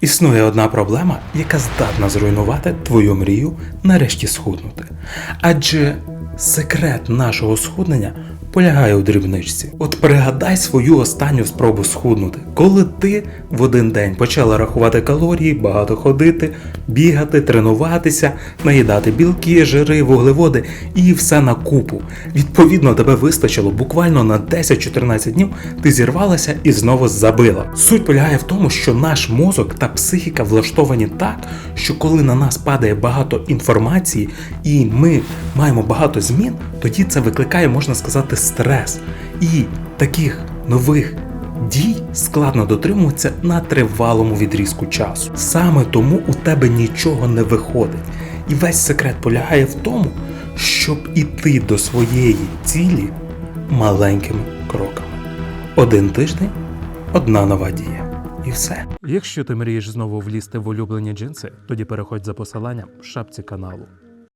Існує одна проблема, яка здатна зруйнувати твою мрію нарешті схуднути. Адже секрет нашого схуднення полягає у дрібничці. От пригадай свою останню спробу схуднути, коли ти в один день почала рахувати калорії, багато ходити, бігати, тренуватися, наїдати білки, жири, вуглеводи і все на купу. Відповідно, тебе вистачило буквально на 10-14 днів, ти зірвалася і знову забила. Суть полягає в тому, що наш мозок та психіка влаштовані так, що коли на нас падає багато інформації і ми маємо багато змін, тоді це викликає, можна сказати, стрес. І таких нових дій складно дотримуватися на тривалому відрізку часу. Саме тому у тебе нічого не виходить. І весь секрет полягає в тому, щоб іти до своєї цілі маленькими кроками. Один тиждень, одна нова дія. І все. Якщо ти мрієш знову влізти в улюблені джинси, тоді переходь за посиланням в шапці каналу.